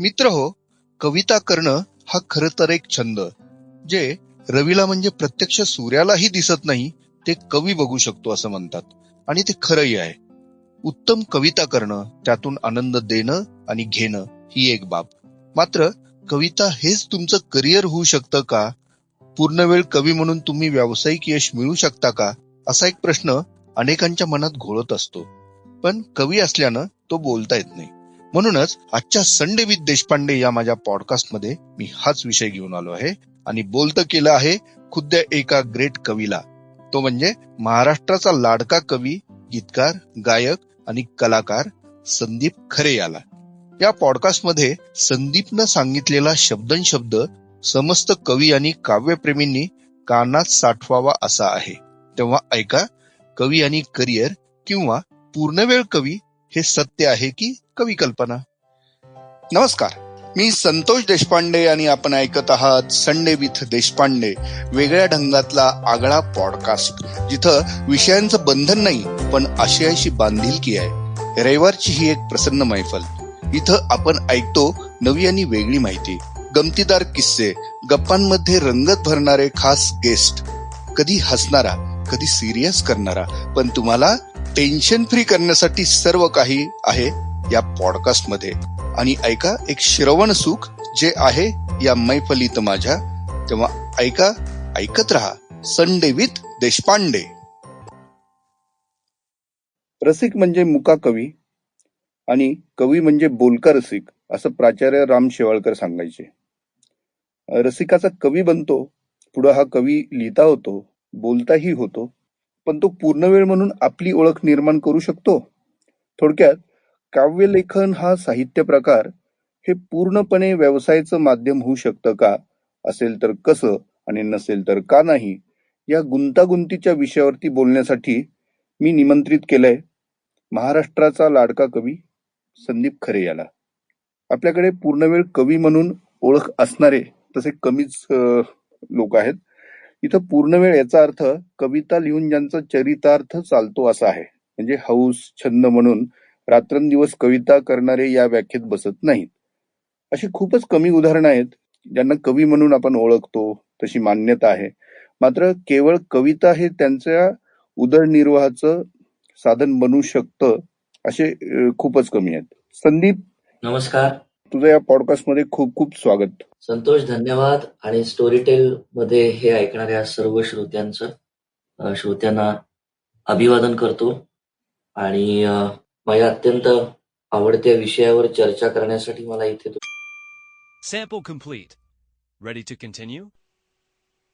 मित्र हो कविता करणं हा खर तर एक छंद. जे रवीला म्हणजे प्रत्यक्ष सूर्यालाही दिसत नाही ते कवी बघू शकतो असं म्हणतात. आणि ते खरंही आहे. उत्तम कविता करणं त्यातून आनंद देणं आणि घेणं ही एक बाब. मात्र कविता हेच तुमचं करिअर होऊ शकतं का? पूर्ण वेळ कवी म्हणून तुम्ही व्यावसायिक यश मिळू शकता का? असा एक प्रश्न अनेकांच्या मनात घोळत असतो. पण कवी असल्यानं तो बोलता येत नाही. म्हणूनच आजच्या संडे विथ देशपांडे या माझ्या पॉडकास्टमध्ये मी हाच विषय घेऊन आलो आहे आणि बोलतं केलं आहे खुद्द एका ग्रेट कवीला. तो म्हणजे महाराष्ट्राचा लाडका कवी गीतकार गायक आणि कलाकार संदीप खरे याला. या पॉडकास्टमध्ये संदीपनं सांगितलेला शब्दन शब्द समस्त कवी आणि काव्यप्रेमींनी कानात साठवावा असा आहे. तेव्हा ऐका कवी आणि करिअर किंवा पूर्णवेळ कवी हे सत्य आहे की कवी कल्पना? नमस्कार. मी संतोष देशपांडे आणि आपण ऐकत आहात संडे विथ देशपांडे वेगळ्या ढंगातला आगळा पॉडकास्ट जिथं विषयांचं बंधन नाही पण आशयाशी बांधिलकी आहे. रविवारची ही एक प्रसन्न मैफल. इथं आपण ऐकतो नवी आणि वेगळी माहिती. गमतीदार किस्से गप्पांमध्ये रंगत भरणारे खास गेस्ट कधी हसणारा कधी सिरियस करणारा. पण तुम्हाला टेन्शन फ्री करण्यासाठी सर्व काही आहे या पॉडकास्टमध्ये. आणि ऐका एक श्रवण सुख जे आहे या मैफलीत माझ्या. तेव्हा ऐका ऐकत राहा. Sunday with Deshpande. रसिक म्हणजे मुका कवी आणि कवी म्हणजे बोलका रसिक असं प्राचार्य राम शेवाळकर सांगायचे. रसिकाचा कवी बनतो पुढं हा कवी लिहिता होतो बोलताही होतो. पण तो पूर्णवेळ म्हणून आपली ओळख निर्माण करू शकतो. थोडक्यात काव्यलेखन हा साहित्य प्रकार हे पूर्णपणे व्यवसायाचं माध्यम होऊ शकतं का? असेल तर कसं आणि नसेल तर का नाही? या गुंतागुंतीच्या विषयावरती बोलण्यासाठी मी निमंत्रित केलंय महाराष्ट्राचा लाडका कवी संदीप खरे याला. आपल्याकडे पूर्णवेळ कवी म्हणून ओळख असणारे तसे कमीच लोक आहेत. इथं पूर्णवेळ याचा अर्थ कविता लिहून ज्यांचा चरितार्थ चालतो असा आहे. म्हणजे हौस छंद म्हणून रात्रंदिवस कविता करणारे या व्याख्येत बसत नाहीत. अशी खूपच कमी उदाहरणं आहेत ज्यांना कवी म्हणून आपण ओळखतो तशी मान्यता आहे. मात्र केवळ कविता हे त्यांच्या उदरनिर्वाहाचं साधन बनू शकतं असे खूपच कमी आहेत. संदीप? नमस्कार. तुझं या पॉडकास्टमध्ये खूप खूप स्वागत संतोष धन्यवाद आणि स्टोरी टेल मध्ये हे ऐकणाऱ्या सर्व श्रोत्यांचं श्रोत्यांना अभिवादन करतो आणि माझ्या अत्यंत आवडत्या विषयावर चर्चा करण्यासाठी मला इथे Sample complete. Ready to continue?